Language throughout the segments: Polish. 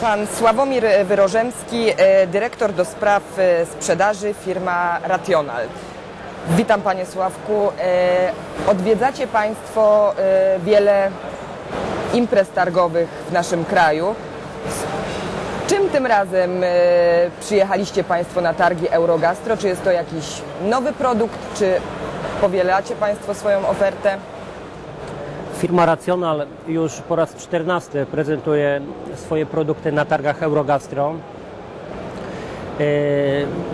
Pan Sławomir Wyrożemski, e, dyrektor do spraw e, sprzedaży firma Rational. Witam Panie Sławku. E, Odwiedzacie Państwo wiele imprez targowych w naszym kraju. Czym tym razem przyjechaliście Państwo na targi Eurogastro? Czy jest to jakiś nowy produkt, czy powielacie Państwo swoją ofertę? Firma Rational już po raz 14 prezentuje swoje produkty na targach Eurogastro. E,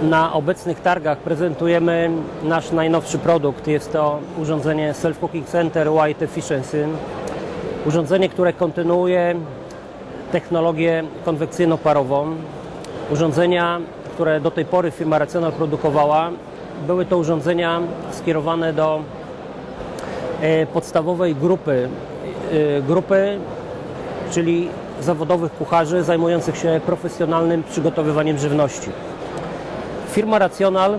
Na obecnych targach prezentujemy nasz najnowszy produkt. Jest to urządzenie Self Cooking Center White Efficiency. Urządzenie, które kontynuuje technologię konwekcyjno-parową. Urządzenia, które do tej pory firma Rational produkowała, były to urządzenia skierowane do podstawowej grupy, e, grupy, czyli zawodowych kucharzy zajmujących się profesjonalnym przygotowywaniem żywności. Firma Rational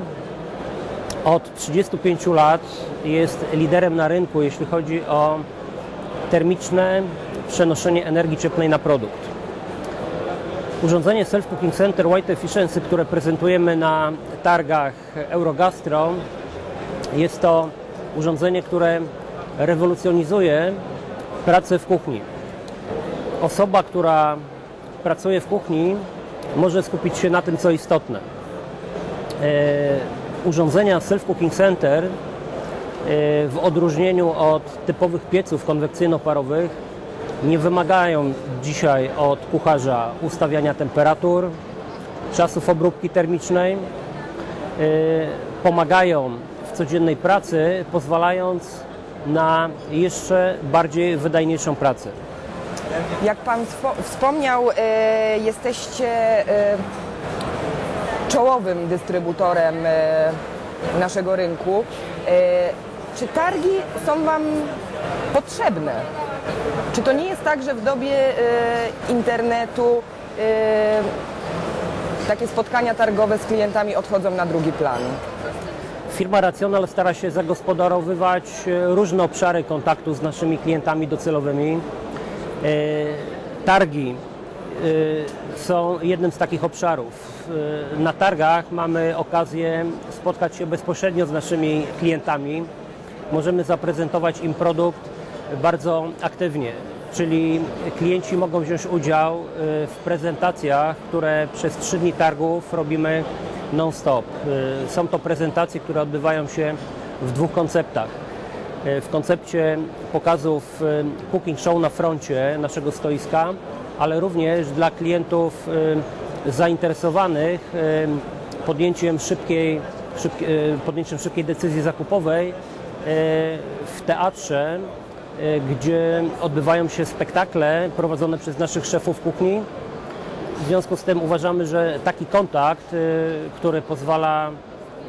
od 35 lat jest liderem na rynku, jeśli chodzi o termiczne przenoszenie energii cieplnej na produkt. Urządzenie Self Cooking Center White Efficiency, które prezentujemy na targach Eurogastro, jest to urządzenie, które rewolucjonizuje pracę w kuchni. Osoba, która pracuje w kuchni, może skupić się na tym, co istotne. E, urządzenia Self Cooking Center e, w odróżnieniu od typowych pieców konwekcyjno-parowych nie wymagają dzisiaj od kucharza ustawiania temperatur, czasów obróbki termicznej. E, Pomagają w codziennej pracy, pozwalając na jeszcze bardziej wydajniejszą pracę. Jak Pan wspomniał, e, jesteście e, czołowym dystrybutorem e, naszego rynku. Czy targi są Wam potrzebne? Czy to nie jest tak, że w dobie internetu takie spotkania targowe z klientami odchodzą na drugi plan? Firma Rational stara się zagospodarowywać e, różne obszary kontaktu z naszymi klientami docelowymi. E, Targi e, są jednym z takich obszarów. Na targach mamy okazję spotkać się bezpośrednio z naszymi klientami. Możemy zaprezentować im produkt bardzo aktywnie, czyli klienci mogą wziąć udział w prezentacjach, które przez trzy dni targów robimy non-stop. E, Są to prezentacje, które odbywają się w dwóch konceptach. E, W koncepcie pokazów e, cooking show na froncie naszego stoiska, ale również dla klientów zainteresowanych podjęciem szybkiej, szybkie- podjęciem szybkiej decyzji zakupowej w teatrze, gdzie odbywają się spektakle prowadzone przez naszych szefów kuchni. W związku z tym uważamy, że taki kontakt, y, który pozwala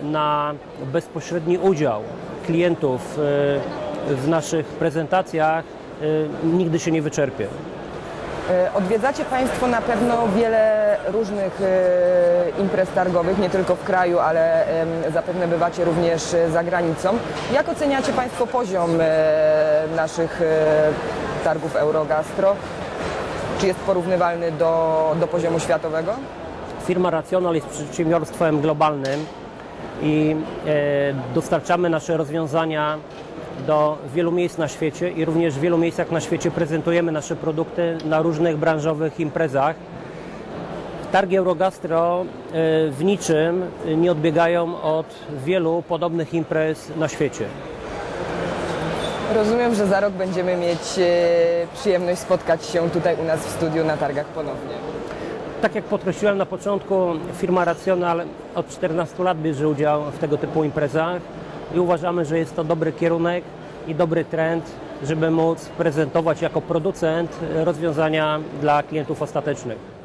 na bezpośredni udział klientów y, w naszych prezentacjach, y, nigdy się nie wyczerpie. E, Odwiedzacie Państwo na pewno wiele różnych e, imprez targowych, nie tylko w kraju, ale zapewne bywacie również e, za granicą. Jak oceniacie Państwo poziom naszych targów Eurogastro? Czy jest porównywalny do, do poziomu światowego? Firma Rational jest przedsiębiorstwem globalnym i e, dostarczamy nasze rozwiązania do wielu miejsc na świecie i również w wielu miejscach na świecie prezentujemy nasze produkty na różnych branżowych imprezach. Targi Eurogastro e, w niczym nie odbiegają od wielu podobnych imprez na świecie. Rozumiem, że za rok będziemy mieć e, przyjemność spotkać się tutaj u nas w studiu na targach ponownie. Tak jak podkreśliłem na początku, firma Rational od 14 lat bierze udział w tego typu imprezach i uważamy, że jest to dobry kierunek i dobry trend, żeby móc prezentować jako producent rozwiązania dla klientów ostatecznych.